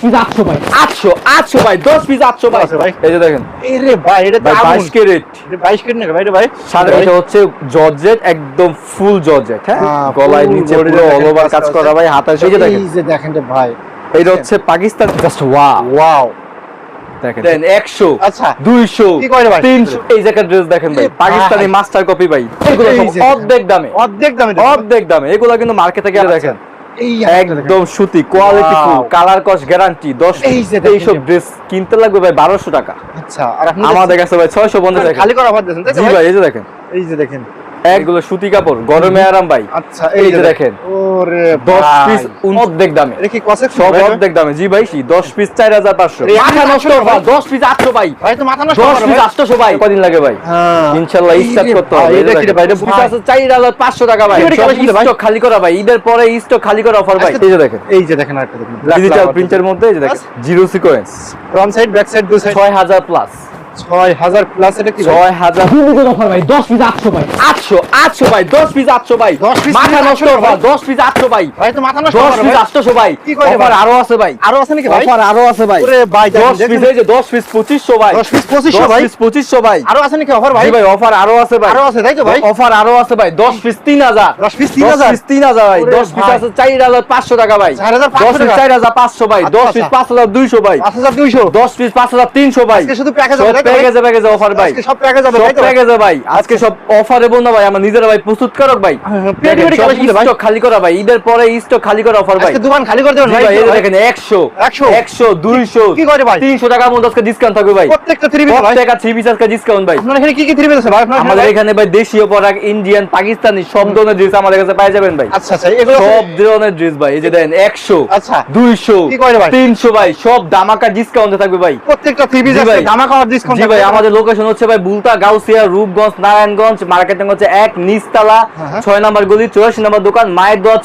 Piece আটশো ভাই। আটশো আটশো ভাই দশ পিস আটশো ভাই। ভাই। এই যে দেখেন। এই ভাই এটা ভাই বাইশ ক্যারেট। বাইশ কেজি নাকি ভাই এটা ভাই? সাথে এটা হচ্ছে জর্জেট একদম ফুল জর্জেট হ্যাঁ? গলায় নিচে পুরো অল ওভার কাজ কাজ করা করা ভাই হাতে এই যে দেখেন। এই যে দেখেন। রে ভাই এটা হচ্ছে পাকিস্তান জাস্ট ওয়া ওয়াও দেখেন। দেন একশো। আচ্ছা। দুইশো। কি করে ভাই? তিনশো। এই জায়গার ড্রেস দেখেন ভাই এ পাকিস্তানি মাস্টার কপি ভাই এগুলো। অর্ধেক দামে। অর্ধেক দামে অর্ধেক দামে। এগুলো কিন্তু মার্কেটে গেলে আচ্ছা। দেখেন। একদম সুতি কোয়ালিটি ফুল কালার কস গ্যারান্টি দশ এই যে। ড্রেস কিনতে লাগবে ভাই বারোশো টাকা। আচ্ছা আর আমাদের কাছে ভাই ছয়শো পঞ্চাশ টাকা। খালি করা জি ভাই? ভাই এই যে দেখেন। এই যে দেখেন। একগুলো সুতি কাপড় গরমে আরাম ভাই। আচ্ছা এই যে দেখেন ওরে দশ ভাই। পিস অর্ধেক দামে। এটা কি কসেক সব অর্ধেক দামে। জি ভাই দশ পিস চার হাজার পাঁচশো। এই মাথা নষ্ট টাকা ভাই। দশ পিস আটশো ভাই। ভাই তো মাথা নষ্ট দশ করে পিস ভাই। আটশো ভাই। কদিন লাগে ভাই? হ্যাঁ। ইনশাল্লাহ এই করতে হবে। এটা কি ভাই? এটা পিস ভাই। আছে চার হাজার পাঁচশো টাকা ভাই। স্টক খালি করা ভাই। ঈদের পরে স্টক খালি করা অফার ভাই। এই যে দেখেন। এই যে দেখেন আরেকটা দেখেন। ডিজিটাল প্রিন্টের মধ্যে এই যে দেখেন zero sequence front side back side দুই সাইড ছয় হাজার প্লাস ছয় হাজার প্লাস এটা কি ভাই? ছয় হাজার লিমিটেড অফার ভাই দশ পিস আটশো ভাই আটশো আটশো ভাই দশ পিস আটশো ভাই মাথা নষ্ট 800 অফার পিস আটশো ভাই ভাই তো মাথা নষ্ট দশ করে পিস ভাই। ভাই অফার আরও আছে ভাই আরও আছে নাকি ভাই অফার আরও আছে ভাই ওরে ভাই দেখেন, দশ পিস এই যে দশ পিস পঁচিশশো ভাই 10 piece 2500 ভাই। পিস ভাই আরও আছে নাকি অফার ভাই ভাই অফার আরও আছে ভাই আরও আছে তাই তো ভাই অফার আরও আছে ভাই দশ পিস তিন হাজার 10 piece 3000 পিস তিন হাজার ভাই ওরে দশ পিস ভাই। আছে চার হাজার পাঁচশো টাকা ভাই 4500 দশ পিস টাকা। চার হাজার পাঁচশো ভাই আচ্ছা, দশ আচ্ছা। পিস পাঁচ হাজার দুইশো ভাই পাঁচ হাজার দুইশো দশ পিস পাঁচ হাজার তিনশো ভাই আজকে শুধু প্যাকেজ প্যাকেজে প্যাকেজে অফার ভাই। সব প্যাকেজ সব? প্যাকেজে ভাই। আজকে সব অফারে না ভাই। আমরা নিজেরা ভাই প্রস্তুত করক ভাই। হ্যাঁ, হ্যাঁ, stock খালি করা ভাই। ঈদের পরে স্টক খালি করা অফার ভাই। দোকান খালি করে দেবেন ভাই। এই দেখেন একশো 100 একশো দুইশো কি করে ভাই? তিনশো টাকার মধ্যে আজকে ডিসকাউন্ট থাকবে ভাই। প্রত্যেকটা থ্রি পিস ভাই। প্রত্যেকটা থ্রি পিস আজকে ডিসকাউন্ট ভাই। আপনার এখানে কি কি থ্রি পিস আছে ভাই? আমাদের এখানে ভাই দেশীয় পরাগ ইন্ডিয়ান পাকিস্তানি সব ধরনের ড্রেস আমাদের কাছে পাই যাবেন ভাই। আচ্ছা আচ্ছা এগুলো সব ধরনের ড্রেস ভাই। এই যে দেন একশো আচ্ছা। দুইশো কি করে ভাই? তিনশো ভাই। সব দামাকা ডিসকাউন্টে থাকবে ভাই। প্রত্যেকটা থ্রি পিস আছে ভাই। দামা ডিসকাউন্ট জি ভাই আমাদের লোকেশন হচ্ছে ভাই বুলতা গাউসিয়া রূপগঞ্জ নারায়ণগঞ্জ মার্কেটিং হচ্ছে এক নিচতলা হ্যাঁ। ছয় নম্বর গলি চুরাশি নম্বর দোকান মায়ের দোয়া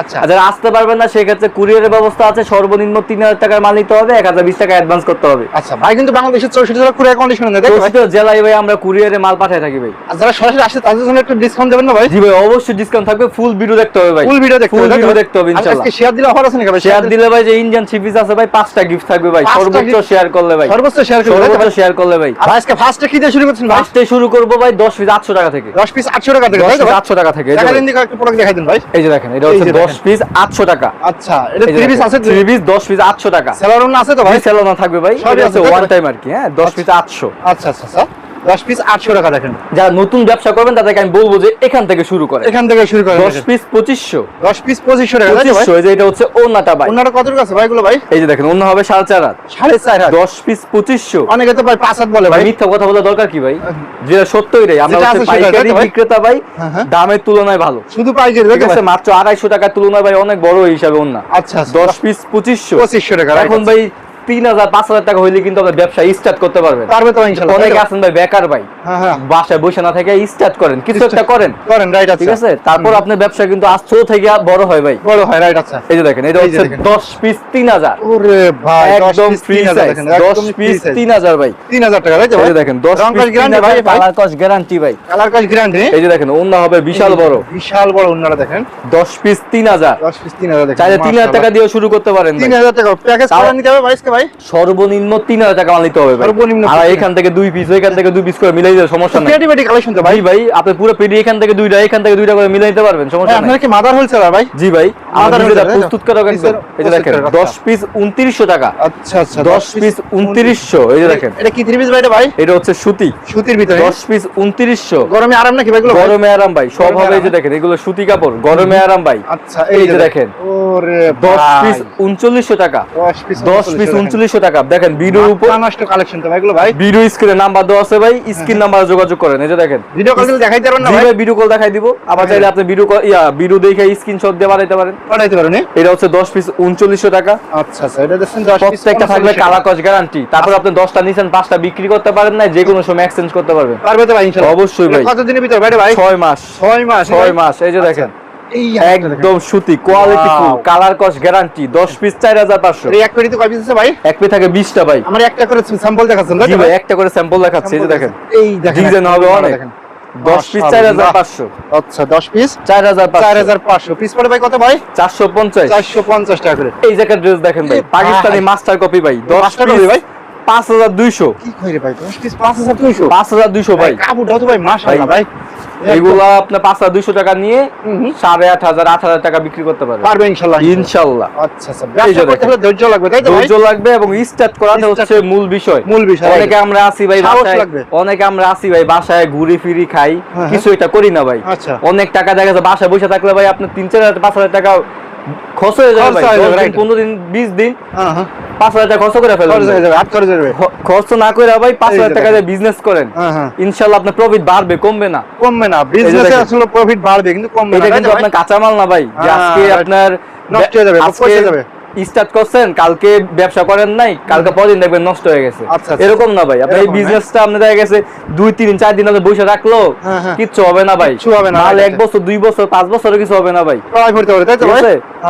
আচ্ছা। যারা আসতে পারবেন না সেক্ষেত্রে কুরিয়ারের ব্যবস্থা আছে সর্বনিম্ন তিন হাজার টাকার মাল নিতে হবে এক হাজার বিশ টাকা অ্যাডভান্স করতে হবে। আচ্ছা ভাই কিন্তু বাংলাদেশের চৌষট্টি জেলা কুরিয়ার কন্ডিশনে জেলায় ভাই আমরা কুরিয়ারে মাল থাকি ভাই। যারা সরাসরি আসে তাদের জন্য একটু ডিসকাউন্ট দেবেন না ভাই? জি ভাই অবশ্যই ডিসকাউন্ট থাকবে ফুল ভিডিও দেখতে হবে ভাই। ফুল ভিডিও দেখতে ফুল হবে, ভিডিও দেখতে হবে ইনশাআল্লাহ আজকে শেয়ার দিলে অফার আছে নাকি ভাই? শেয়ার দিলে ভাই যে ইন্ডিয়ান আছে ভাই পাঁচটা গিফট থাকবে ভাই সর্বোচ্চ শেয়ার করলে ভাই। সর্বোচ্চ শেয়ার তো সর্বোচ্চ? শেয়ার করলে ভাই? আজকে ফার্স্টে কি দিয়ে শুরু করছেন ভাই? ফার্স্টে শুরু করব ভাই দশ পিস আটশো টাকা থেকে। দশ পিস আটশো টাকা থেকে দশ তাই তো পিস ভাই? আটশো টাকা থেকে ভাই। দিকে একটা প্রোডাক্ট দেখাই দিন ভাই। এই যে দেখেন এটা হচ্ছে যে দশ দেখেন। পিস আটশো টাকা। আচ্ছা এটা 3 পিস আছে 3 পিস দশ পিস আটশো টাকা। সেলার অন্য আছে তো ভাই? ভাই না থাকবে ভাই সবই আছে, ওয়ান টাইম আর কি হ্যাঁ দশ পিস আটশো। আচ্ছা আচ্ছা আচ্ছা। দশ পিস আটশো টাকা দেখেন। যারা নতুন ব্যবসা করবেন তাদেরকে আমি বলব যে এখান থেকে শুরু করে এখান থেকে শুরু করেন। দশ পিস পঁচিশশো। দশ পিস পঁচিশশো টাকা পঁচিশশো এই যে এটা হচ্ছে ওনাটা ভাই। অন্যটা কত আছে ভাই এগুলো ভাই? এই যে দেখেন হবে সাড়ে চার হাত। সাড়ে চার হাজার দশ পিস পঁচিশশো। অনেকে তো ভাই পাঁচ হাত বলে ভাই। মিথ্যা কথা বলা দরকার কি ভাই? যেটা সত্যই রে আমরা হচ্ছে পাইকারি? বিক্রেতা ভাই হ্যাঁ, হ্যাঁ। দামের তুলনায় ভালো। শুধু পাইকারি ঠিক আছে মাত্র আড়াইশো টাকার তুলনায় ভাই অনেক বড় হিসাবে অন্য আচ্ছা আচ্ছা। দশ পিস পঁচিশশো। পঁচিশশো টাকা এখন ভাই তিন হাজার পাঁচ হাজার টাকা হইলে কিন্তু আপনার ব্যবসা স্টার্ট করতে পারবেন। পারবে তো অনেকে আছেন ভাই বেকার ভাই। হ্যাঁ হ্যাঁ। বাসায় বসে না থেকে স্টার্ট করেন কিছু একটা করেন। করেন রাইট আছে। ঠিক আছে? তারপর আপনার ব্যবসা কিন্তু আজ ছোট থেকে বড় হয় ভাই। বড় হয় রাইট আচ্ছা এই যে দেখেন এটা হচ্ছে দেখেন। দশ পিস তিন হাজার। ওরে ভাই একদম ফ্রি সাইজ দেখেন, দশ একদমই free পিস size। তিন হাজার ভাই। তিন হাজার টাকা তাই তো এই ভাই? দেখেন দশ রং পিস গ্যারান্টি ভাই ভাই। কালার কস গ্যারান্টি ভাই। কালার কাজ গ্যারান্টি এই যে দেখেন অন্য হবে বিশাল বড়। বিশাল বড় অন্যরা দেখেন। দশ পিস তিন হাজার। দশ পিস তিন হাজার দেখেন চাইলে তিন হাজার টাকা দিয়েও শুরু করতে পারেন ভাই। তিন হাজার টাকা প্যাকেজ করে নিতে হবে ভাইসকে ভাই? সর্বনিম্ন তিন হাজার টাকা মাল নিতে হবে ভাই। সর্বনিম্ন আর এখান থেকে দুই পিস ওইখান থেকে দুই পিস করে মিলাই দিলে সমস্যা নাই। পেটি পেটি কালেকশন তো ভাই? ভাই ভাই আপনি পুরো পেডি এখান থেকে দুইটা এখান থেকে দুইটা করে মিলাই দিতে পারবেন সমস্যা নাই আপনারা কি মাদার হোলসেলার ভাই? জি ভাই আমাদের আমাদের হচ্ছে যেটা তাই তো? প্রস্তুত করা একদম এই যে দেখেন প্রস্তুত করা, দশ পিস উনত্রিশশো টাকা। আচ্ছা আচ্ছা দশ পিস উনত্রিশশো এই যে দেখেন। এটা কি থ্রি পিস ভাই এটা ভাই? এটা হচ্ছে সুতি। সুতির ভিতরে? দশ পিস উনত্রিশশো। গরমে আরাম নাকি ভাই? গরমে আরাম ভাই সব হবে এই যে দেখেন এগুলো সুতি কাপড় গরমে আরাম ভাই। আচ্ছা এই যে দেখেন। ওরে দশ। পিস উনচল্লিশশো টাকা। দশ পিস দশ পিস উনচল্লিশশো টাকা। দেখেন ভিডিওর উপর নষ্ট কালেকশন তো ভাইগুলো ভাই? ভিডিও স্ক্রিনে নাম্বার দেওয়া আছে ভাই স্ক্রিন নাম্বারে যোগাযোগ করেন। এই যে দেখেন। ভিডিও কল দেখাইতে পারবেন না ভাই। ভিডিও কল দেখাই দিব। আবার চাইলে আপনি ভিডিও কল ইয়া ভিডিও দেখে স্ক্রিনশট দিয়ে বানাইতে পারেন। পাঠাইতে পারেন এটা হচ্ছে দশ পিস উনচল্লিশশো টাকা। আচ্ছা আচ্ছা এটা দেখছেন দশ পিস প্রত্যেকটা থাকবে কালার কস গ্যারান্টি তারপর আপনি দশটা নিছেন পাঁচটা বিক্রি করতে পারেন না যে কোনো সময় এক্সচেঞ্জ করতে পারবেন। পারবে তো ভাই ইনশাআল্লাহ অবশ্যই ভাই। এটা কতদিনের ভিতর ভাই এটা ভাই? ছয় মাস। ছয় মাস ছয় মাস এই যে দেখেন। এই একদম সুতি কোয়ালিটি ফুল কালার কস গ্যারান্টি দশ পিস চার হাজার পাঁচশো। এই এক পেটিতে কয় পিস আছে ভাই? এক পে থাকে ভাই। আমার একটা করে স্যাম্পল দেখাচ্ছেন জি ভাই একটা করে স্যাম্পল দেখাচ্ছে এই যে দেখেন। এই দেখেন ডিজাইন হবে অনেক। দেখেন। দশ পিস চার হাজার পাঁচশো। আচ্ছা দশ পিস চার হাজার চার চার হাজার পাঁচশো। পিস পড়ে ভাই কত ভাই? চারশো পঞ্চাশ। চারশো পঞ্চাশ টাকা করে। এই জায়গার ড্রেস দেখেন ভাই পাকিস্তানি মাস্টার কপি ভাই দশ Master পিস ভাই? পাঁচ হাজার দুইশো। কি কই রে ভাই দশ পিস পাঁচ হাজার দুইশো? পাঁচ হাজার দুইশো ভাই। কাপড়টাও তো ভাই মাশাআল্লাহ ভাই এগুলা আপনার পাঁচ হাজার দুইশো টাকা নিয়ে হুম হুম। সাড়ে আট হাজার আট হাজার টাকা বিক্রি করতে পারবে পারবে ইনশাআল্লাহ ইনশাল্লাহ আচ্ছা আচ্ছা। এই যে ব্যবসা করতে দেখেন। হলে ধৈর্য লাগবে তাই ধৈর্য লাগবে এবং স্টার্ট করাটা হচ্ছে মূল বিষয়। মূল বিষয় অনেকে আমরা আসি ভাই বাসায় অনেকে আমরা আসি ভাই বাসায় ঘুরি ফিরি খাই হ্যাঁ, কিছু এটা করি না ভাই। আচ্ছা। অনেক টাকা দেখা যাচ্ছে বাসায় বসে থাকলে ভাই আপনার তিন চার হাজার পাঁচ হাজার টাকা খরচ হয়ে যাবে ভাই হয়ে যাবে, দশ দিন right. পনেরো দিন হ্যাঁ হ্যাঁ। পাঁচ হাজার টাকা খরচ করে ফেলবেন খরচ হয়ে যাবে খরচ হয়ে না করে ভাই পাঁচ হাজার টাকা দিয়ে বিজনেস করেন। হ্যাঁ ইনশাল্লাহ আপনার প্রফিট বাড়বে কমবে না। কমবে না। বিজনেসে আসলে প্রফিট বাড়বে কিন্তু কমবে না। এটা কিন্তু? আপনার কাঁচামাল না ভাই আজকে আপনার নষ্ট হয়ে যাবে, যাবে। স্টার্ট করছেন কালকে ব্যবসা করেন নাই কালকে পরদিন দেখবেন নষ্ট হয়ে গেছে। আচ্ছা, আচ্ছা। এরকম না ভাই আপনার এই বিজনেসটা আপনি দেখা গেছে দুই তিন চার দিন আপনি বসে রাখল হ্যাঁ, হ্যাঁ। কিচ্ছু হবে না ভাই। মাল এক বছর দুই বছর পাঁচ বছরও কিছু হবে না ভাই।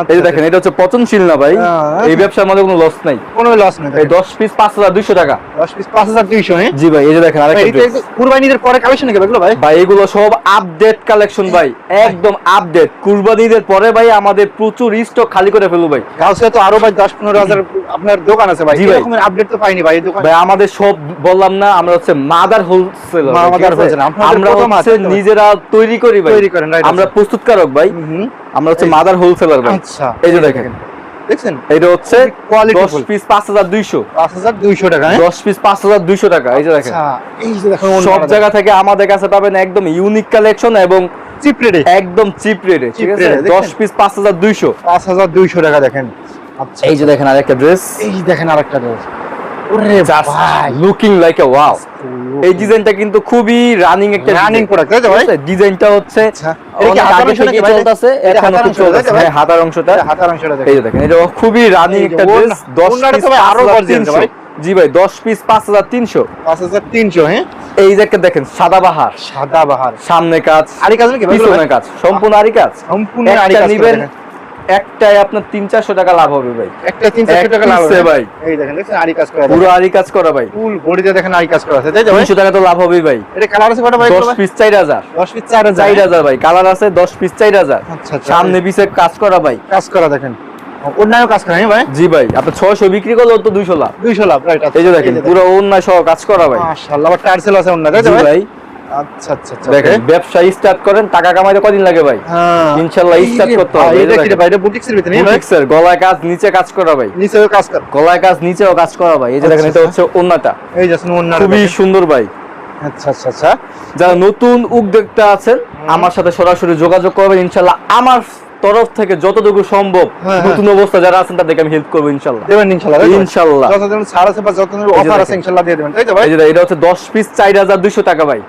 এই যে আচ্ছা। দেখেন এটা হচ্ছে পচনশীল না ভাই। হ্যাঁ। এই ব্যবসার মধ্যে কোনো লস নাই। কোনো লস নেই এই দশ পিস পাঁচ হাজার দুইশো টাকা। দশ পিস পাঁচ হাজার দুইশো জি ভাই এই যে দেখেন আরেকটা কুরবানিদের পরে কালেকশন নাকি এগুলো ভাই? ভাই এগুলো সব আপডেট কালেকশন ভাই একদম আপডেট কুরবানিদের পরে ভাই আমাদের প্রচুর স্টক খালি করে ফেলব ভাই। তো আরও ভাই দশ পনেরো হাজার আপনার দোকান আছে ভাই। এরকমের আপডেট তো পাইনি ভাই দোকান ভাই আমাদের সব বললাম না আমরা হচ্ছে মাদার হোলসেলার মা- mother wholesaler, আপনাদের আমরা হচ্ছে? নিজেরা তৈরি করি ভাই। তৈরি করেন, আমরা। প্রস্তুতকারক ভাই। আমরা হচ্ছে মাদার হোলসেলার ভাই। আচ্ছা এই যে দেখেন। দেখছেন? এটা হচ্ছে পিস টাকা হ্যাঁ? পিস টাকা এই যে দেখেন। আচ্ছা এই যে দেখেন সব জায়গা থেকে আমাদের কাছে পাবেন একদম ইউনিক কালেকশন এবং চিপ রেটে একদম চিপ রেটে ঠিক আছে? rate এ, দশ দেখছেন? পিস পাঁচ হাজার দুইশো। পাঁচ হাজার দুইশো টাকা দেখেন। এই যে দেখেন আরেকটা ড্রেস এই দেখেন আরেকটা ড্রেস ওরে ভাই। লুকিং লাইক এ ওয়াও এই ডিজাইনটা কিন্তু খুবই রানিং একটা রানিং প্রোডাক্ট তাই ভাই? ডিজাইনটা হচ্ছে আচ্ছা। আগে থেকে চলতেছে? এখনও তো চলতেছে ভাই? হাতার অংশটা। হাতার অংশটা এই দেখেন যে দেখেন এটা খুবই রানিং একটা ড্রেস 10 পিস আরও gorgeous ভাই। জি ভাই 10 পিস 5300 পাঁচ হাজার তিনশো হ্যাঁ? এই যে একটা দেখেন সাদা বাহার। সাদা বাহার। সামনে কাজ আরি কাজ নাকি? পিছনে কাজ সম্পূর্ণ আরি কাজ। সম্পূর্ণ আরি কাজ নিবেন। একটাই আপনার 3 400 টাকা লাভ হবে ভাই। একটা তিন চারশো টাকা লাভ হবে। ভাই। এই দেখেন দেখছেন? আরি কাজ করা পুরো আরি কাজ করা ভাই। ফুল বডিতে দেখেন আরি কাজ করা আছে তাই তো 300 টাকা তো লাভ হবেই ভাই। এটা কালার আছে কটা ভাই 10 পিস 4000 দশ পিস চার হাজার 4000 ভাই। কালার আছে 10 পিস 4000 আচ্ছা আচ্ছা। সামনে পিছে কাজ করা ভাই। কাজ করা দেখেন। অন্যান্য কাজ করা হ্যাঁ ভাই? জি ভাই আপনি 600 বিক্রি করলে তো 200 লাভ। দুইশো লাভ রাইট এই যে দেখেন পুরো অন্যায় সহ কাজ করা ভাই। মাশাআল্লাহ আবার টার্সেল আছে তাই ভাই। আচ্ছা আচ্ছা দেখেন ব্যবসা স্টার্ট করেন টাকা কামাইতে কদিন লাগে ভাই? ইনশাআল্লাহ start করতে হবে, এটা কি ভাই এটা বুটিক্সের ভিতরে বুটিক্সের গলায় কাজ নিচে কাজ করা ভাই। নিচেও কাজ কর। গলায় কাজ নিচেও কাজ করা ভাই। এই যে দেখেন এটা হচ্ছে ওন্নাটা। এই যাচ্ছেন অন্য খুবই সুন্দর ভাই। আচ্ছা আচ্ছা আচ্ছা। যারা নতুন উদ্যোক্তা আছেন আমার সাথে সরাসরি যোগাযোগ করবেন। ইনশাল্লাহ আমার তরফ থেকে যতটুকু সম্ভব হ্যাঁ, হ্যাঁ। নতুন অবস্থা যারা আছেন তাদেরকে আমি হেল্প করব দেবেন ছাড় আছে বা অফার আছে। দিয়ে দেবেন। তাই তো ভাই। এটা হচ্ছে দশ পিস চার হাজার দুইশো টাকা ভাই।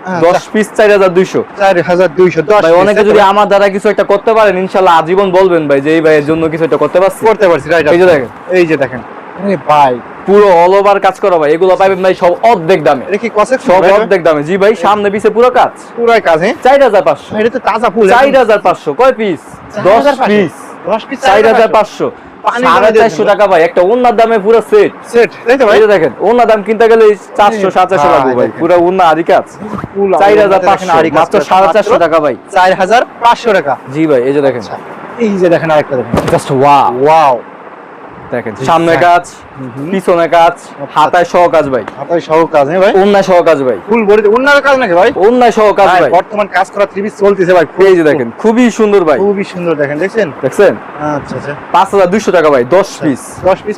পিস চার হাজার দুইশো। চার হাজার দুইশো দশ ভাই অনেকে যদি আমার দ্বারা কিছু একটা করতে পারেন ইনশাল্লাহ আজীবন বলবেন ভাই যে এই ভাইয়ের জন্য কিছু একটা করতে পারছি। করতে পারছি রাইট এই যে দেখেন। এই যে দেখেন। আরে ভাই। পুরো অল ওভার কাজ করা ভাই এগুলো পাইবেন ভাই সব অর্ধেক দামে। এটা কি কসেক সব অর্ধেক দামে। জি ভাই সামনে পিছে পুরো কাজ। পুরাই কাজ হ্যাঁ? চার হাজার পাঁচশো। এটা তো তাজা ফুল চার হাজার পাঁচশো। কয় পিস দশ পিস চার হাজার পাঁচশো। সাড়ে চারশো। টাকা ভাই একটা ওনার দামে পুরো সেট সেট ভাই। দেখেন ওনার দাম কিনতে গেলে চারশো চারশো ভাই, লাগবে ভাই পুরো ওনা আরি কাজ। চার হাজার পাঁচশো আরি কাজ মাত্র সাড়ে চারশো টাকা ভাই। চার হাজার পাঁচশো টাকা। জি ভাই এই যে দেখেন। আচ্ছা এই যে দেখেন আরেকটা দেখেন। জাস্ট ওয়াও ওয়াও দেখেন সামনে স্যার। কাজ পিছনে কাজ হাতায় সহ কাজ ভাই। হাতায় সহ কাজ হ্যাঁ ভাই? অন্যায় সহ কাজ ভাই। ফুল বডিতে অন্যান্য কাজ নাকি ভাই? অন্যায় সহ কাজ ভাই, ভাই। বর্তমান কাজ করা থ্রি চলতেছে ভাই এই যে দেখেন খুবই সুন্দর ভাই। খুবই সুন্দর দেখেন দেখছেন? দেখছেন? আচ্ছা আচ্ছা। পাঁচ হাজার দুইশো টাকা ভাই দশ পিস দশ পিস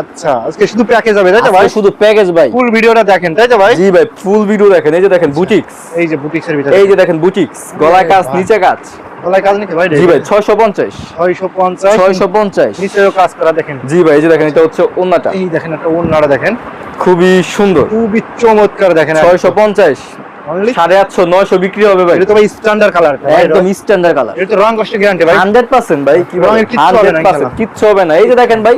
আচ্ছা আজকে শুধু প্যাকেজ হবে তাই তো ভাই? শুধু প্যাকেজ ভাই। ফুল ভিডিওটা দেখেন তাই তো ভাই? জি ভাই ফুল ভিডিও দেখেন এই যে দেখেন বুটিক্স এই যে বুটিক্সের ভিতরে। এই যে দেখেন বুটিক্স গলায় কাজ নিচে কাজ। গলায় কাজ নাকি ভাই জি নিচেও কাজ করা দেখেন। জি ভাই এই যে দেখেন এটা হচ্ছে ওন্নাটা। এই দেখেন খুবই সুন্দর। খুবই চমৎকার দেখেন ছয়শো পঞ্চাশ। Only- সাড়ে আটশো নয়শো বিক্রি হবে ভাই। এটা ভাই স্ট্যান্ডার্ড কালার একদম স্ট্যান্ডার্ড কালার এটা রং কষ্ট গ্যারান্টি ভাই। হান্ড্রেড পার্সেন্ট ভাই কি রঙের কিচ্ছু হবে না কিচ্ছু হবে না। এই যে দেখেন ভাই।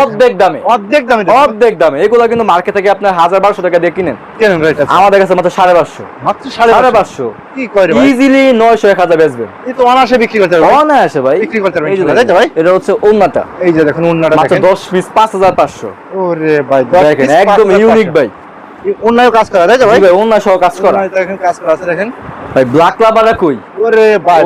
অর্ধেক দামে। অর্ধেক দামে অর্ধেক দামে। এগুলো কিন্তু মার্কেট থেকে আপনার হাজার বারোশো টাকা দিয়ে কিনেন। কেন ভাই এটা? আমাদের কাছে মাত্র সাড়ে পাঁচশো মাত্র সাড়ে সাড়ে পাঁচশো পাঁচশো কি করে ভাই? ইজিলি নয়শো এক হাজার বেচবেন। তো অনাসে বিক্রি করতে হবে অনায়াসে ভাই। বিক্রি করতে পারবেন এই যে ইনশাআল্লাহ, তাই তো দেখেন, ভাই? এটা হচ্ছে ওন্নাটা এই যে দেখুন অন্যরা মাত্র দশ পিস পাঁচ হাজার পাঁচশো। ওরে ভাই দেখেন একদম ইউনিক ভাই। অন্যায় কাজ করা তাই তো ভাই? ভাই অন্য সহ কাজ করা। দেখেন কাজ করা আছে দেখেন। ভাই ব্ল্যাক কই? ওরে ভাই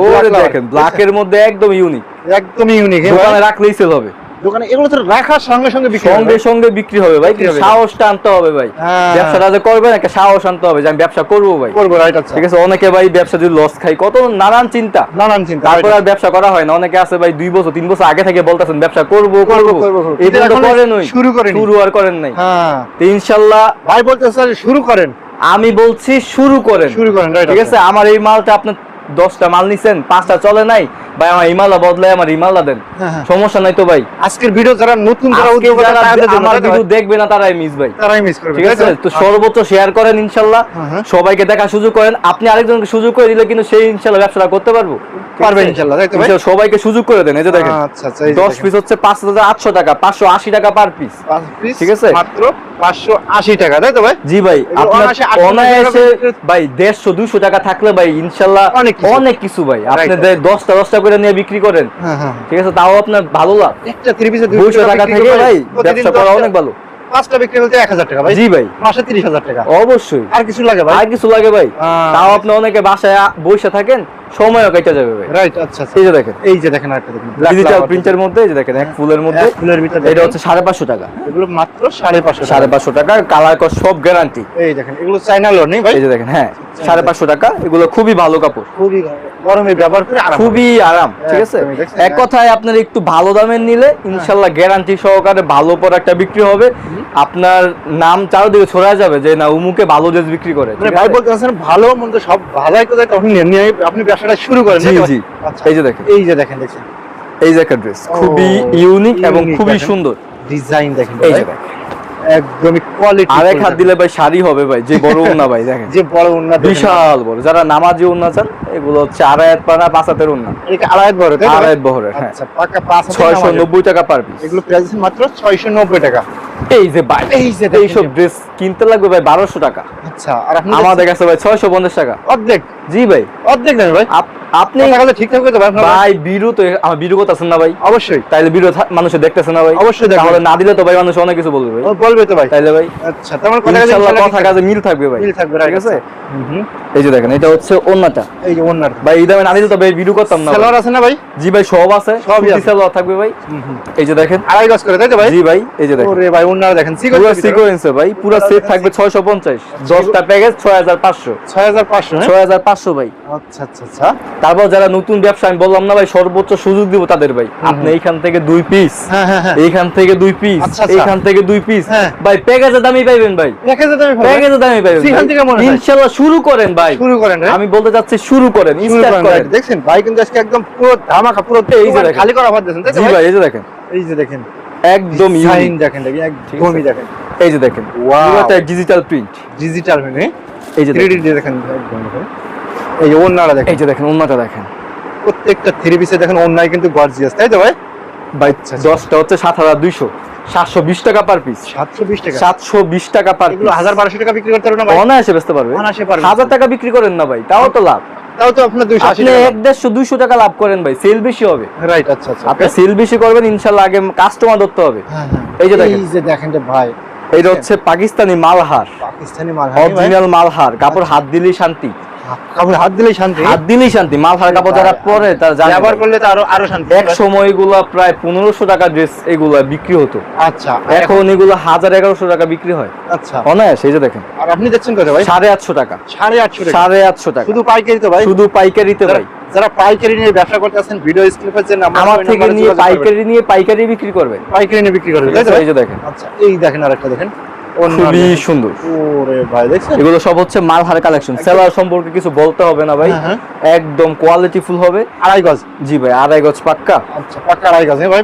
মধ্যে একদম ইউনিক একদমই ইউনিক দোকানে রাখলেই সেল হবে। দোকানে এগুলো তো রাখার সঙ্গে সঙ্গে বিক্রি সঙ্গে সঙ্গে বিক্রি হবে ভাই সাহসটা আনতে হবে ভাই। হ্যাঁ। ব্যবসাটা যে করবেন একটা সাহস আনতে হবে যে আমি ব্যবসা করব ভাই। করব রাইট আচ্ছা। ঠিক আছে অনেকে ভাই ব্যবসা যদি লস খাই কত নানান চিন্তা। নানান চিন্তা তারপর আর ব্যবসা করা হয় না। অনেকে আছে ভাই দুই বছর তিন বছর আগে থেকে বলতেছেন ব্যবসা করব করব পর্যন্ত এখনও করেন শুরু করেনি। শুরু আর করেন নাই। হ্যাঁ। ইনশাল্লাহ ভাই বলতে শুরু করেন। আমি বলছি শুরু করেন। শুরু করেন ঠিক আছে আমার এই মালটা আপনি দশটা মাল নিছেন পাঁচটা চলে নাই। ভাই আমার এই মালটা বদলে আমার এই দেন। হ্যাঁ, হ্যাঁ। সমস্যা নাই তো ভাই। আজকের ভিডিও যারা নতুন আমার? ভিডিও দেখবে না তারাই মিস ভাই। তারাই মিস করবে ঠিক আছে? তো? সর্বোচ্চ শেয়ার করেন ইনশাল্লাহ। হ্যাঁ। সবাইকে দেখার সুযোগ করেন। আপনি আরেকজনকে সুযোগ করে দিলে কিন্তু সেই ইনশাল্লাহ ব্যবসাটা করতে পারব। ইনশাল্লাহ, সবাইকে সুযোগ করে দেন। এই যে দেখেন আচ্ছা আচ্ছা এই যে দশ দেখেন। পিস হচ্ছে পাঁচ হাজার আটশো টাকা পাঁচশো আশি টাকা পার পিস ঠিক আছে? মাত্র টাকা তাই তো ভাই? জি ভাই আপনার অনায়াসে ভাই টাকা থাকলে ভাই ইনশাল্লাহ অনেক। অনেক কিছু ভাই। আপনি দশটা দশটা করে নিয়ে বিক্রি করেন হ্যাঁ হ্যাঁ। ঠিক আছে তাও আপনার ভালো লাভ। একটা থ্রি পিসে দুইশো টাকা থেকে ভাই ব্যবসা করা অনেক ভালো। পাঁচটা বিক্রি করতে এক হাজার টাকা ভাই। জি ভাই। মাসে তিরিশ হাজার টাকা। অবশ্যই। আর কিছু লাগে ভাই? আর কিছু লাগে ভাই। তাও আপনি অনেকে বাসায় বসে থাকেন সময়ও কেটে যাবে ভাই। রাইট আচ্ছা আচ্ছা। এই যে দেখেন। এই যে দেখেন আরেকটা দেখেন ডিজিটাল প্রিন্টের মধ্যে এই যে দেখেন এক ফুলের মধ্যে ফুলের ভিতরে এটা হচ্ছে সাড়ে পাঁচশো টাকা। এগুলো মাত্র সাড়ে পাঁচশো সাড়ে পাঁচশো টাকা কালার কর সব গ্যারান্টি এই দেখেন এগুলো চাইনা লোন ভাই? এই যে দেখেন হ্যাঁ সাড়ে পাঁচশো টাকা এগুলো খুবই ভালো কাপড়। খুবই গরমে ব্যবহার করে আরাম। খুবই আরাম ঠিক আছে? এক কথায় আপনার একটু ভালো দামের নিলে ইনশাল্লাহ গ্যারান্টি সহকারে ভালো প্রোডাক্টটা বিক্রি হবে। আপনার নাম চারদিকে ছড়া যাবে যে না উমুকে ভালো ড্রেস বিক্রি করে মানে ভাই বলতে ভালো মন্দ সব ভালোই নিয়ে নিয়ে আপনি ব্যবসাটা শুরু করেন জি জি। আচ্ছা এই যে দেখেন। এই যে দেখেন দেখছেন এই যে একটা ড্রেস খুবই ইউনিক এবং খুবই সুন্দর। ডিজাইন দেখেন এই যে দেখেন। একদমই কোয়ালিটি আরেক হাত দিলে ভাই শাড়ি হবে ভাই যে বড় ভাই দেখেন। যে বড় বিশাল বড়। যারা নামাজি উন্না চান এগুলো হচ্ছে আড়াই হাত পানা পাঁচ হাতের এটা আড়াই বড় তাই আড়াই হাত বহরের হ্যাঁ। আচ্ছা পাকা পাঁচ ছয়শো নব্বই টাকা পার পিস এগুলো প্রাইস মাত্র ছয়শো নব্বই টাকা। এই যে ভাই এই যে এইসব ড্রেস কিনতে লাগবে ভাই বারোশো টাকা। আচ্ছা আর আমাদের কাছে ভাই ছয়শো পঞ্চাশ টাকা। অর্ধেক। জি ভাই। অর্ধেক নেন ভাই। আপনি টাকাটা ঠিকঠাক পারেন ভাই বিরু তো আমার বিরু কথা না ভাই। অবশ্যই। তাইলে বিরু মানুষে দেখতেছে না ভাই। অবশ্যই। তাহলে না দিলে তো ভাই মানুষ অনেক কিছু বলবে ভাই। বলবে তো ভাই। তাইলে ভাই আচ্ছা তোমার কথা কাজে ইনশাআল্লাহ ইনশাআল্লাহ কথা কাজে মিল থাকবে ভাই। মিল থাকবে ঠিক আছে? হুম হুম। এই যে দেখেন এটা হচ্ছে অন্যটা এই যে ওনার ভাই এই দামে না দিলে তো ভাই ভিডিও করতাম না সেলার আছে না ভাই? জি ভাই সব আছে। সবই থাকবে ভাই। এই যে দেখেন। আড়াই গজ করে তাই তো ভাই? জি ভাই এই যে দেখেন। ওরে ভাই ওনার দেখেন। পুরো সিকোয়েন্স ভাই পুরো সেট থাকবে ছয়শো পঞ্চাশ। দশটা প্যাকেজ ছয় হাজার পাঁচশো। ছয় হাজার পাঁচশো ভাই। আচ্ছা আচ্ছা আচ্ছা। তারপর যারা নতুন ব্যবসা আমি বললাম না ভাই সর্বোচ্চ সুযোগ দিব তাদের ভাই। আপনি এইখান থেকে দুই পিস হ্যাঁ হ্যাঁ হ্যাঁ। এইখান থেকে দুই পিস আচ্ছা, আচ্ছা। এইখান থেকে দুই পিস। ভাই প্যাকেজের দামই পাইবেন ভাই। প্যাকেজের দামই পাইবেন। ইনশাআল্লাহ শুরু করেন ভাই। শুরু করেন আমি বলতে চাচ্ছি শুরু করেন স্টার্ট করেন দেখছেন ভাই কিন্তু আজকে একদম পুরো ধামাকা পুরো এই যে খালি করা বাদ দিয়েছেন জি ভাই? এই যে দেখেন। এই যে দেখেন। একদম ইউনিক দেখেন একদমই দেখেন। এই যে দেখেন. পুরোটা ডিজিটাল প্রিন্ট ডিজিটাল মানে? এই যে 3D দেখেন একদম। দেখেন। এই যে ওন্নাটা দেখেন। এই যে দেখেন অন্যটা দেখেন। প্রত্যেকটা থ্রি পিসে দেখেন ওন্নায় কিন্তু গর্জিয়াস তাই তো ভাই? ভাই। দশটা হচ্ছে সাত হাজার দুইশো। সাতশো বিশ টাকা পার পিস সাতশো বিশ টাকা। সাতশো বিশ টাকা পার এগুলো হাজার বারোশো টাকা বিক্রি করতে পারবে না অনায়াসে বেচতে পারবে। অনায়াসে পারবে। হাজার টাকা বিক্রি করেন না ভাই তাও তো লাভ। তাও তো আপনার দুইশো আশি আপনি এক দেড়শো দুইশো টাকা লাভ করেন ভাই সেল বেশি হবে। রাইট আচ্ছা আচ্ছা। আপনি সেল বেশি করবেন ইনশাল্লাহ আগে কাস্টমার ধরতে হবে। হ্যাঁ হ্যাঁ। এই যে দেখেন। এই যে দেখেন ভাই এইটা হচ্ছে পাকিস্তানি মালহার। পাকিস্তানি মাল অরিজিনাল মালহার কাপড় হাত দিলেই শান্তি। কাপড় হাত দিলেই শান্তি? হাত দিলেই শান্তি মালহার কাপড় যারা পরে তারা জানে ব্যবহার করলে তো আরও আরও শান্তি। এক সময় এগুলা প্রায় পনেরোশো টাকা ড্রেস এগুলা বিক্রি হতো। আচ্ছা। এখন এগুলো হাজার এগারোশো টাকা বিক্রি হয়। আচ্ছা। অনায়াস এই যে দেখেন। আর আপনি দেখছেন কত ভাই? সাড়ে আটশো টাকা। সাড়ে আটশো সাড়ে আটশো টাকা। শুধু পাইকারি ভাই। শুধু পাইকারিতে ভাই। যারা পাইকারি নিয়ে ব্যবসা করতে আছেন ভিডিও আমার থেকে নিয়ে পাইকারি নিয়ে পাইকারি বিক্রি করবে। পাইকারি নিয়ে বিক্রি করবে? এই যে দেখেন। আচ্ছা এই দেখেন আরেকটা দেখেন। খুবই সুন্দর। ওরে ভাই দেখছেন? এগুলো সব হচ্ছে মালহার কালেকশন সেলার সম্পর্কে কিছু বলতে হবে না ভাই। হ্যাঁ, হ্যাঁ। একদম কোয়ালিটি ফুল হবে। আড়াই গজ। জি ভাই আড়াই গজ পাক্কা। আচ্ছা পাক্কা আড়াই গজ। ভাই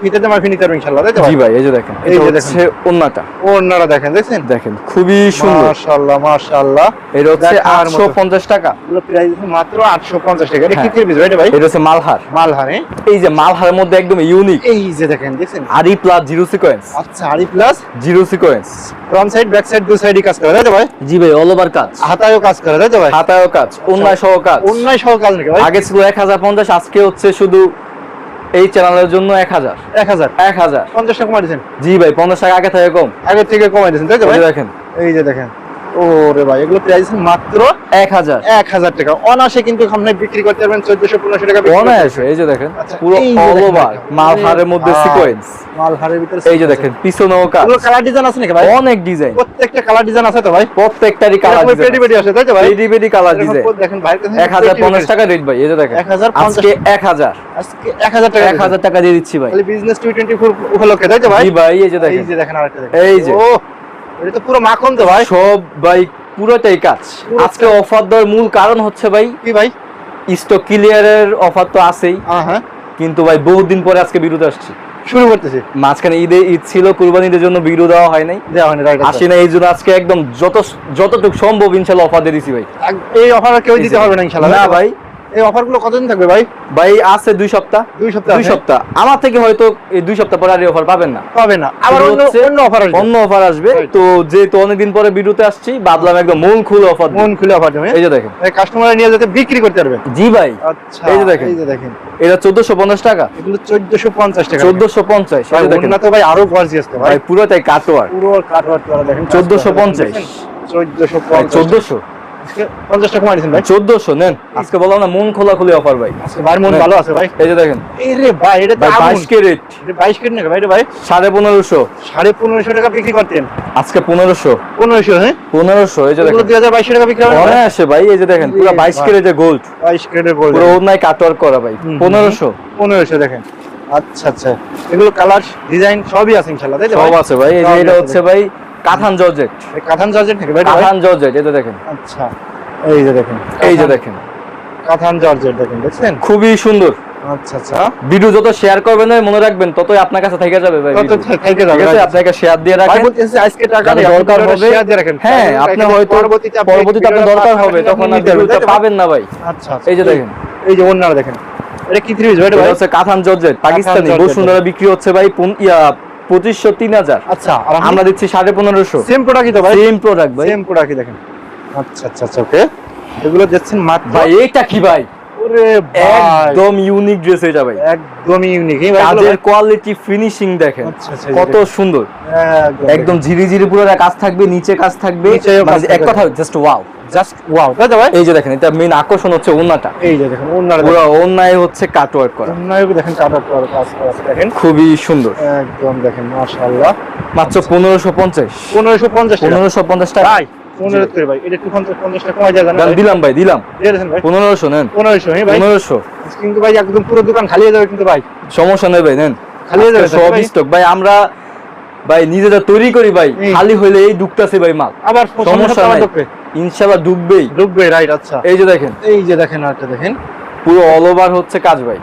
পারবেন ইনশাআল্লাহ তাই তো জি ভাই? এই যে দেখেন এই যে হচ্ছে ওন্নাটা। ওনারা দেখেন দেখছেন? দেখেন খুবই সুন্দর। মাশাআল্লাহ মাশাআল্লাহ। এটা হচ্ছে দেখার আটশো মতো। পঞ্চাশ টাকা। এগুলো প্রাইস মাত্র 850 টাকা। এটা কি হ্যাঁ। পিস ভাই এটা ভাই? এটা হচ্ছে মালহার। মালহারে এই যে মালহারের মধ্যে একদম ইউনিক এই যে দেখেন দেখছেন? আরি প্লাস জিরো সিকোয়েন্স আচ্ছা আরি plus zero sequence front side back side দু সাইডই কাজ করে তাই তো ভাই? জি ভাই অল ওভার কাজ। হাতায়ও কাজ করে তাই তো ভাই? হাতায়ও কাজ অন্যায় সহ কাজ। উন্নয় সহ কাজ নাকি ভাই? আগে ছিল এক হাজার পঞ্চাশ আজকে হচ্ছে শুধু এই চ্যানেলের জন্য এক হাজার। 1000 এক হাজার। 50 টাকা কমাই দিয়েছেন? জি ভাই পঞ্চাশ টাকা আগে থেকে কম। আগে থেকে কমাই দিয়েছেন তাই তো ভাই? দেখেন। এই যে দেখেন। ওরে ভাই এগুলো প্রাইস মাত্র এক হাজার। এক হাজার টাকা। অনাসে কিন্তু সামনে বিক্রি করতে পারবেন চোদ্দশো পনেরোশো টাকা অনায়াসে এই যে দেখেন আচ্ছা, পুরো অল ওভার মালহারের মধ্যে সিকোয়েন্স মালহারের ভিতরে এই যে দেখেন পিছনেও কাজ। কালার ডিজাইন আছে নাকি ভাই? অনেক ডিজাইন প্রত্যেকটা কালার ডিজাইন আছে তো ভাই? প্রত্যেকটারই কালার এরকম পেটি পেটি আছে। তাই তো ভাই? পেডি পেডি কালার ডিজাইন দেখেন পঞ্চাশ পেটি টাকা রেট ভাই এই যে দেখেন 1050 আজকে এক হাজার। আজকে এক হাজার টাকা এক হাজার টাকা দিয়ে দিচ্ছি ভাই। তাহলে বিজনেস টি টোয়েন্টি ফোর উপলক্ষে তাই তো ভাই? জি ভাই এই যে এই দেখেন যে দেখেন আরেকটা দেখেন। এই যে। ও! এটা তো পুরো মাখন তো ভাই। সব ভাই পুরোটাই কাজ। আজকে অফার দেওয়ার মূল কারণ হচ্ছে ভাই কি ভাই? স্টক ক্লিয়ারের অফার তো আছেই। হ্যাঁ হ্যাঁ। কিন্তু ভাই বহুত দিন পরে আজকে বিরুদ্ধে আসছি। শুরু করতেছি। মাঝখানে ঈদে ঈদ ছিল কুরবানি ঈদের জন্য বিরু দেওয়া হয় নাই। দেওয়া হয়নি আসি না এই জন্য আজকে একদম যত যতটুকু সম্ভব ইনশাল্লাহ অফার দিয়ে দিছি ভাই। এই অফার কেউ দিতে পারবে না ইনশাআল্লাহ না ভাই এই অফারগুলো কতদিন থাকবে ভাই? ভাই আছে দুই সপ্তাহ। দুই সপ্তাহ দুই সপ্তাহ। আমার থেকে হয়তো এই দুই সপ্তাহ পরে আর অফার পাবেন না। পাবে না। আবার অন্য অন্য অফার আসবে। অন্য অফার আসবে। তো যেহেতু অনেকদিন পরে ভিডিওতে আসছি ভাবলাম একদম মন খুলে অফার মন খুলে অফার এই যে দেখেন। কাস্টমার নিয়ে যেতে বিক্রি করতে পারবে। জি ভাই। আচ্ছা এই যে দেখেন। এই যে দেখেন। এটা চোদ্দশো পঞ্চাশ টাকা। এগুলো 1450 টাকা। চোদ্দশো পঞ্চাশ ভাই দেখেন। ওন্না তো ভাই আরও গর্জিয়াস তো ভাই। পুরোটাই কাটোয়ার পুরো কাটওয়ার্ক করা দেখেন। 1450 1450 50 টাকা ভাই। চোদ্দশো নেন। আজকে বললাম না মন খোলা খুলি অফার ভাই। আজকে ভাই মন ভালো আছে ভাই। এই যে দেখেন। ভাই এটা তো ভাই আগুন। বাইশ ক্যারেট। এটা 22 কেজি নাকি ভাই এটা ভাই? সাড়ে পনেরোশো। সাড়ে পনেরোশো টাকা বিক্রি করতেন। আজকে পনেরোশো। পনেরোশো হ্যাঁ? পনেরোশো এই যে দেখেন। দুই হাজার বাইশশো টাকা বিক্রি হবে অনেক আসে ভাই এই যে দেখেন পুরো এই বাইশ ভাই। ক্যারেটে গোল্ড বাইশ গ্রেডের গোল্ড পুরো ওনায় কাটওয়ার করা ভাই। হুম, হুম। পনেরোশো। পনেরোশো দেখেন। আচ্ছা আচ্ছা। এগুলো কালার ডিজাইন সবই আছে ইনশাল্লাহ তাই তো সব আছে ভাই। এই যে এটা হচ্ছে ভাই কাথান জর্জেট এই কাথান জর্জেট নাকি ভাই এটা ভাই? কাথান জর্জেট এটা দেখেন আচ্ছা এই যে দেখেন এই যে দেখেন কাথান জর্জেট দেখেন দেখছেন খুবই সুন্দর আচ্ছা আচ্ছা ভিডিও যত শেয়ার করবেন মনে রাখবেন ততই আপনার কাছে থেকে যাবে ভাই। থে- থেকে ঠিক যাবে আছে আপনাকে শেয়ার দিয়ে রাখেন বলতেছে আজকে টাকা দরকার হবে share দিয়ে রাখেন। হ্যাঁ আপনি হয়তো পরবর্তীতে পরবর্তীতে আপনার দরকার হবে তখন ভাই? পাবেন না ভাই আচ্ছা আচ্ছা। এই যে দেখেন এই যে ওন্নার দেখেন এটা কি থ্রি ভাই এটা হচ্ছে কাথান জর্জেট পাকিস্তানি। বসুন্ধরা বিক্রি হচ্ছে ভাই পন- ইয়া পঁচিশশো তিন হাজার। আচ্ছা আমরা দিচ্ছি সাড়ে পনেরোশো। সেম প্রোডাক্টই তো ভাই? সেম প্রোডাক্ট ভাই। সেম প্রোডাক্টই দেখেন। আচ্ছা আচ্ছা আচ্ছা ওকে এগুলো দেখছেন মাত্র ভাই এটা কি ভাই? একদম ইউনিক ড্রেস এটা ভাই একদমই ইউনিক কাজের কোয়ালিটি ফিনিশিং দেখেন। আচ্ছা, আচ্ছা, কত সুন্দর। একদম। ঝিরি ঝিরি পুরো কাজ থাকবে নিচে কাজ থাকবে। মানে এক কথা জাস্ট ওয়াও জাস্ট ওয়াও তাই এই যে দেখেন এটা মেইন আকর্ষণ হচ্ছে ওন্নাটা এই যে দেখেন ওন্নার পুরো ওন্নায় হচ্ছে কাট ওয়ার্ক করা। ওন্নার দেখেন কাজ করা দেখেন। খুবই সুন্দর। একদম দেখেন মাশাআল্লাহ। মাত্র পনেরোশো পঞ্চাশ। 1550 টাকা। 15 করে ভাই এটা একটু 50 টাকা কমাই যায় জানেন দিলাম ভাই দিলাম। ভাই? পনেরোশো নেন। 1500 হ্যাঁ ভাই? পনেরোশো। কিন্তু ভাই একদম পুরো দোকান খালি হয়ে যাবে কিন্তু ভাই। সমস্যা নেই ভাই নেন। খালি হয়ে যাবে সব স্টক ভাই। আমরা ভাই নিজেরা তৈরি করি ভাই খালি হলে এই ডুবতাছে ভাই মাল। আবার সমস্যা নাই। ইনশাআল্লাহ ডুববেই। ডুববে রাইট আচ্ছা। এই যে দেখেন। এই যে দেখেন আরেকটা দেখেন। পুরো অল ওভার হচ্ছে কাজ ভাই।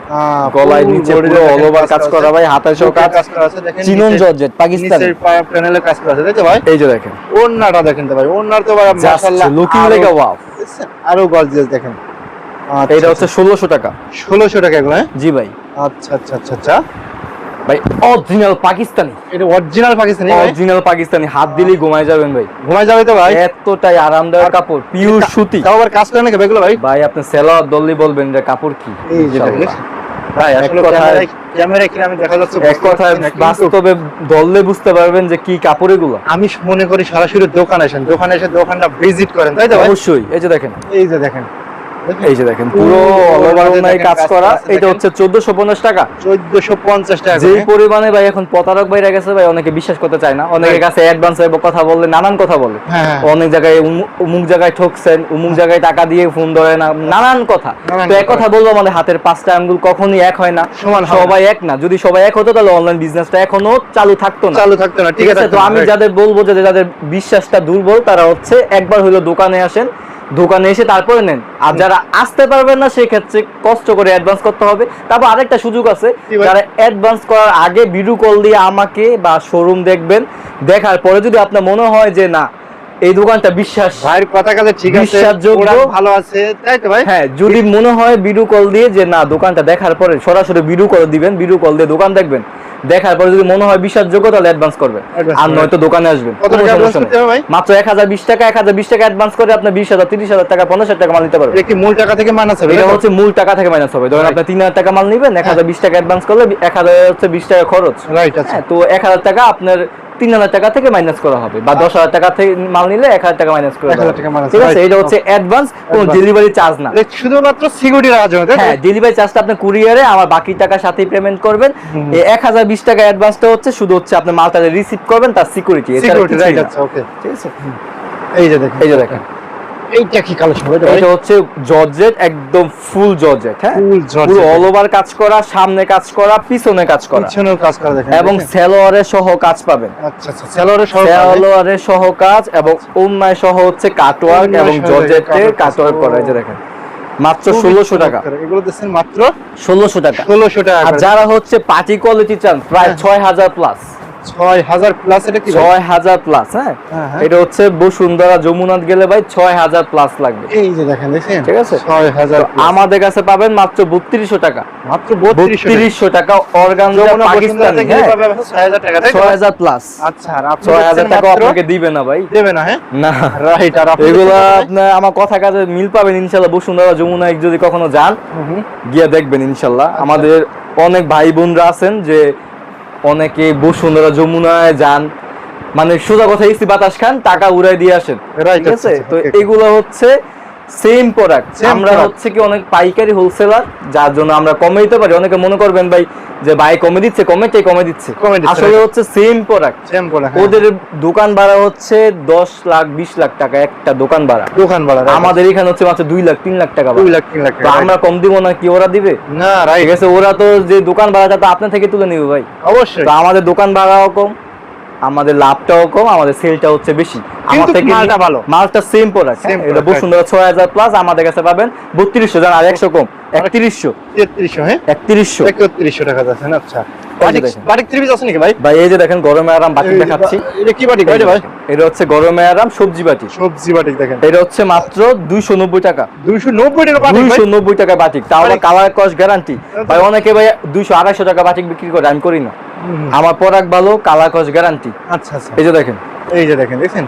গলায় নিচে পুরো অল ওভার কাজ করা ভাই হাতে সহ কাজ। করা আছে দেখেন চিনন জর্জেট পাকিস্তান। নিচের প্যানেলে কাজ করা আছে দেখতে ভাই? এই যে দেখেন। ওন্নাটা দেখেন তো ভাই ওন্নার তো ভাই মাশাআল্লাহ লুকিং লেগা ওয়াও আরও গর্জিয়াস দেখেন। এটা হচ্ছে 1600 টাকা। 1600 টাকা এগুলো হ্যাঁ? জি ভাই। আচ্ছা আচ্ছা আচ্ছা আচ্ছা। ভাই অরিজিনাল পাকিস্তানি। এটা অরিজিনাল পাকিস্তানি অরিজিনাল পাকিস্তানি। হাত দিলেই ঘুমায় যাবেন ভাই। ঘুমাই যাবে তো ভাই? এতটাই আরামদায়ক কাপড় পিওর সুতি। তাও আবার কাজ করে নাকি ভাই? ভাই আপনি দল্লি বলবেন যে কাপড় কি? এই যে ভাই আসলে ক্যামেরায় আমি দেখা যাচ্ছে। এক বাস্তবে ধরলে বুঝতে পারবেন যে কি কাপড় এগুলো। আমি মনে করি সরাসরি দোকানে আসেন। দোকানে এসে দোকানটা ভিজিট করেন তাই তো অবশ্যই। এই যে দেখেন। এই যে দেখেন। এই যে দেখেন পুরো কাজ করা। এটা হচ্ছে চোদ্দশো পঞ্চাশ টাকা। চোদ্দশো পঞ্চাশ টাকা যেই পরিমাণে ভাই এখন প্রতারক বাইরে গেছে ভাই অনেকে বিশ্বাস করতে চায় না। অনেকের কাছে অ্যাডভান্স কথা বললে নানান কথা বলে। হ্যাঁ, হ্যাঁ। অনেক জায়গায় উমু- অমুক জায়গায় ঠকছেন অমুক জায়গায় টাকা দিয়ে ফোন ধরে না নানান কথা। তো এক কথা। বলব আমাদের হাতের পাঁচটা আঙ্গুল কখনই এক হয় হয় না। সবাই এক না। যদি সবাই এক হতো তাহলে অনলাইন বিজনেসটা এখনও চালু থাকতো না। চালু থাকতো না। ঠিক আছে তো আমি যাদের বলব যে যাদের বিশ্বাসটা দুর্বল তারা হচ্ছে একবার হলো দোকানে আসেন দোকানে এসে তারপরে নেন। আর যারা আসতে পারবেন না সেই ক্ষেত্রে কষ্ট করে অ্যাডভান্স করতে হবে। তারপর আরেকটা সুযোগ আছে। যারা অ্যাডভান্স করার আগে ভিডিও কল দিয়ে আমাকে বা শোরুম দেখবেন দেখার পরে যদি আপনার মনে হয় যে না এই দোকানটা বিশ্বাস ভাইয়ের কথা কাজে ঠিক আছে ভালো আছে তাই তো ভাই? হ্যাঁ যদি মনে হয় ভিডিও কল দিয়ে যে না দোকানটা দেখার পরে সরাসরি ভিডিও কল দিবেন ভিডিও কল দিয়ে দোকান দেখবেন। দেখার পরে যদি মনে হয় বিশ্বাসযোগ্য তাহলে অ্যাডভান্স করবে আর নয় নয়তো দোকানে? নেই। মাত্র এক হাজার বিশ টাকা এক হাজার বিশ টাকা অ্যাডভান্স করে আপনার বিশ হাজার তিরিশ হাজার টাকা পঞ্চাশ হাজার টাকা মাল নিতে পারবে একটি কি মূল টাকা থেকে মাইনাস হবে? এটা হচ্ছে মূল টাকা থেকে মাইনাস হবে। ধরেন. আপনি তিন হাজার টাকা মাল নিবেন এক হাজার বিশ টাকা অ্যাডভান্স করলে এক হাজার হচ্ছে বিশ টাকা খরচ। রাইট আচ্ছা। হ্যাঁ তো এক হাজার টাকা আপনার তিন হাজার টাকা থেকে মাইনাস করা হবে বা দশ হাজার টাকা থেকে মাল নিলে এক হাজার টাকা মাইনাস করে 1000 দেওয়া হবে। ঠিক আছে? এটা হচ্ছে অ্যাডভান্স কোনো ডেলিভারি চার্জ না। শুধুমাত্র সিকিউরিটি রাখার জন্য হ্যাঁ ডেলিভারি চার্জটা আপনি কুরিয়ারে আমার বাকি টাকা সাথেই পেমেন্ট করবেন। এক হাজার বিশ টাকা অ্যাডভান্সটা হচ্ছে শুধু হচ্ছে আপনি মালটা রিসিভ করবেন তার সিকিউরিটি সিকিউরিটি রাইট ওকে ঠিক আছে? এই যে দেখেন। এই যে দেখেন। এইটা কি কালেকশন এটা হচ্ছে জর্জেট একদম ফুল জর্জেট হ্যাঁ? পুরো অল ওভার কাজ করা সামনে কাজ করা পিছনে কাজ করা। পিছনেও কাজ করা দেখেন এবং সেলোয়ারে সহ কাজ পাবেন। আচ্ছা আচ্ছা সেলরে সহ সেলোয়ারে সহ কাজ এবং ওন্নায় সহ হচ্ছে কাটওয়ার্ক এবং সহ জর্জেটের কাটওয়ার্ক। করা এই যে দেখেন। মাত্র ষোলোশো টাকা। এগুলো দিচ্ছেন মাত্র ষোলোশো টাকা। ষোলোশো টাকা আর যারা হচ্ছে পার্টি কোয়ালিটি চান প্রায় হ্যাঁ। ছয় হাজার প্লাস প্লাস এটা কি প্লাস হ্যাঁ? হ্যাঁ, হ্যাঁ। এটা হচ্ছে বসুন্ধরা যমুনাথ গেলে ভাই ছয় হাজার প্লাস লাগবে। এই যে দেখেন দেখেন ঠিক আছে? ছয় হাজার তো আমাদের কাছে পাবেন মাত্র বত্রিশশো টাকা। মাত্র বত্রিশশো বত্রিশশো টাকা অর্গানজা পাকিস্তানি হ্যাঁ? প্লাস আচ্ছা আর টাকা আপনাকে দিবে না ভাই। দেবে না হ্যাঁ? না। রাইট আর এগুলা আমার কথা কাজে মিল পাবেন ইনশাল্লাহ বসুন্ধরা যমুনায় যদি কখনো যান। গিয়ে দেখবেন ইনশাল্লাহ। আমাদের অনেক ভাই বোনরা আছেন যে অনেকে বসুন্ধরা যমুনায় যান। মানে সোজা কথা এসি বাতাস খান টাকা উড়াই দিয়ে আসেন। ঠিক আচ্ছা, আছে আচ্ছা, তো এগুলো হচ্ছে সেম প্রোডাক্ট আমরা হচ্ছে কি অনেক পাইকারি হোলসেলার যার জন্য আমরা কমে দিতে পারি। অনেকে মনে করবেন ভাই যে ভাই কমে দিচ্ছে কমে দিচ্ছে? কমে দিচ্ছে, আসলে. হচ্ছে সেম প্রোডাক্ট সেম হ্যাঁ। ওদের দোকান ভাড়া হচ্ছে দশ লাখ বিশ লাখ টাকা একটা দোকান ভাড়া। দোকান ভাড়া আমাদের এখানে হচ্ছে মাত্র 2 লাখ 3 লাখ টাকা 2 লাখ 3 লাখ তো টাকা আমরা কম দিব না কি ওরা দিবে? না না ঠিক রাইট আছে ওরা তো যে দোকান ভাড়াটা তো আপনার থেকে তুলে নেবে ভাই। অবশ্যই। তো আমাদের দোকান ভাড়াও কম। আমাদের লাভটাও কম আমাদের সেলটা হচ্ছে বেশি। আমার মালটা ভালো। মালটা সেম প্রোডাক্ট এটা বসুন্ধরা ছয় হাজার প্লাস আমাদের কাছে পাবেন বত্রিশশো জান আর একশো কম। একত্রিশশো। তেত্রিশশো হ্যাঁ? একত্রিশশো। একত্রিশশো টাকা যাচ্ছেন আচ্ছা। বাটিক দেখেন। বাটিক থ্রি পিস আছে নাকি ভাই? ভাই এই যে দেখেন গরমে আরাম বাটি দেখাচ্ছি। এটা কি বাটিক ভাই ভাই? এটা হচ্ছে গরমে আরাম সবজি বাটি সবজি বাটিক দেখেন। এটা হচ্ছে মাত্র দুইশো নব্বই টাকা। বাটিক টাকা কালার কস্ট গ্যারান্টি ভাই অনেকে ভাই দুইশো আড়াইশো টাকা বাটিক বিক্রি করে আমি করি না। হুম, আমার প্রোডাক্ট ভালো কালার কস্ট গ্যারান্টি আচ্ছা আচ্ছা। এই যে দেখেন। এই যে দেখেন দেখছেন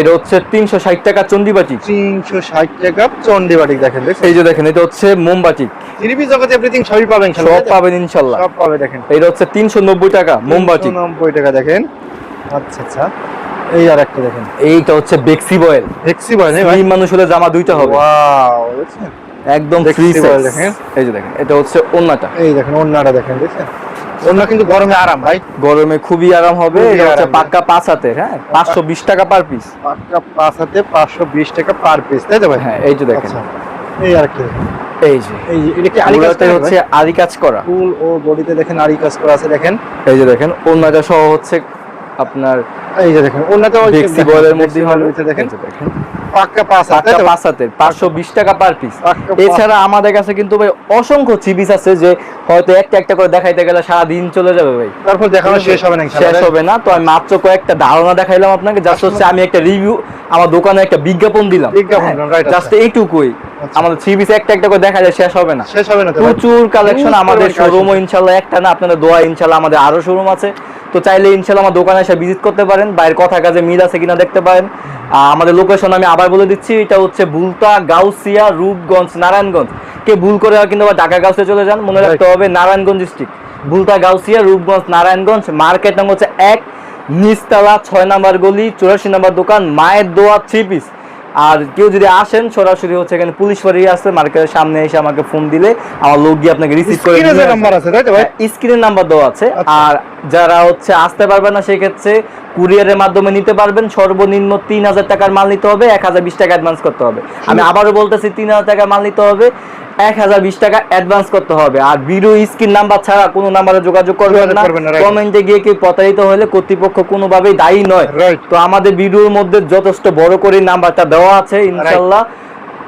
এটা হচ্ছে তিনশো ষাট টাকা চন্ডিবাটি তিনশো ষাট টাকা চন্ডি বাটিক দেখেন এই যে দেখেন এটা হচ্ছে জগতে এভরিথিং সবই পাবেন সব পাবেন ইনশাল্লাহ। সব পাবে দেখেন। এটা হচ্ছে তিনশো নব্বই টাকা মোমবাটিক নব্বই টাকা দেখেন। আচ্ছা আচ্ছা। এই আর একটা দেখেন। এইটা হচ্ছে বেক্সি বয়েল ভাই? এই মানুষ হলে জামা দুইটা হবে। ওয়াও একদম ফ্রি দেখেন। এই যে দেখেন এটা হচ্ছে ওন্নাটা। এই দেখেন অন্যটা দেখেন দেখছেন? অন্য কিন্তু গরমে আরাম ভাই। গরমে খুবই আরাম হবে। এটা হচ্ছে পাক্কা পাঁচ হ্যাঁ? পাঁচশো বিশ টাকা পার পিস পাক্কা পাঁচ হাতে পাঁচশো বিশ টাকা পার পিস তাই তো ভাই? হ্যাঁ এই যে দেখেন। আচ্ছা এই আর দেখেন। এই যে। এই যে এটা কি আরি কাজ হচ্ছে আরি কাজ করা। ফুল ও বডিতে দেখেন আরি কাজ করা আছে দেখেন। এই যে দেখেন ওন্নাটা সহ হচ্ছে আপনার এই যে দেখেন ওই বয়েলের মধ্যে হইতে দেখেন। দেখেন। পাক্কা পাঁচ হাতে পাঁচ হাতের পাঁচশো বিশ টাকা পার পিস এছাড়া আমাদের কাছে কিন্তু ভাই অসংখ্য চিবিস আছে যে হয়তো একটা একটা করে দেখাইতে গেলে সারা দিন চলে যাবে ভাই। তারপর দেখানো শেষ হবে না শেষ হবে না। তো আমি মাত্র কয়েকটা ধারণা দেখাইলাম আপনাকে জাস্ট হচ্ছে আমি একটা রিভিউ আমার দোকানে একটা বিজ্ঞাপন দিলাম। জাস্ট আচ্ছা। এইটুকুই। আচ্ছা। আমাদের থ্রি পিস একটা একটা করে দেখাইলে শেষ হবে না। শেষ হবে না প্রচুর কালেকশন আমাদের। শোরুমও ইনশাল্লাহ একটা না আপনাদের দোয়া ইনশাল্লাহ আমাদের আরও শোরুম আছে। তো চাইলে ইনশাল্লাহ আমার দোকানে এসে ভিজিট করতে পারেন বাইরের কথা কাজে মিল আছে কিনা দেখতে পারেন। আমাদের লোকেশন আমি আবার বলে দিচ্ছি এটা হচ্ছে বুলতা গাউসিয়া রূপগঞ্জ নারায়ণগঞ্জ। কে ভুল করে কিন্তু আবার ঢাকা গাউসে চলে যান মনে রাখতে হবে নারায়ণগঞ্জ ডিস্ট্রিক্ট বুলতা গাউসিয়া রূপগঞ্জ নারায়ণগঞ্জ মার্কেট নাম হচ্ছে এক নিচতলা ছয় নাম্বার গলি চুরাশি নাম্বার দোকান মায়ের দোয়া থ্রি পিস আর কেউ যদি আসেন সরাসরি হচ্ছে এখানে পুলিশ বাড়ি আছে মার্কেটের সামনে এসে আমাকে ফোন দিলে আমার লোক গিয়ে আপনাকে রিসিভ করে এ নাম্বার আছে তাই তো ভাই? স্ক্রিনের নাম্বার দেওয়া আছে। আচ্ছা। আর যারা হচ্ছে আসতে পারবে না সেক্ষেত্রে কুরিয়ারের মাধ্যমে নিতে পারবেন। সর্বনিম্ন তিন হাজার টাকার মাল নিতে হবে এক হাজার বিশ টাকা অ্যাডভান্স করতে হবে। আমি আবারও বলতেছি তিন হাজার টাকার মাল নিতে হবে এক হাজার বিশ টাকা অ্যাডভান্স করতে হবে। আর ভিডিও স্ক্রিন নাম্বার ছাড়া কোনো নাম্বারে যোগাযোগ করবেন না. কমেন্টে গিয়ে কেউ প্রতারিত হলে কর্তৃপক্ষ কোনোভাবেই দায়ী নয়. তো আমাদের ভিডিওর মধ্যে যথেষ্ট বড় করে নাম্বারটা দেওয়া আছে ইনশাল্লাহ।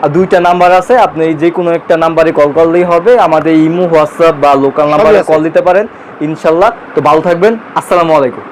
আর দুইটা নাম্বার আছে আপনি যে কোনো একটা নাম্বারে কল করলেই হবে। আমাদের ইমো হোয়াটসঅ্যাপ বা লোকাল নাম্বারে কল দিতে পারেন ইনশাল্লাহ। তো ভালো থাকবেন আসসালামু আলাইকুম।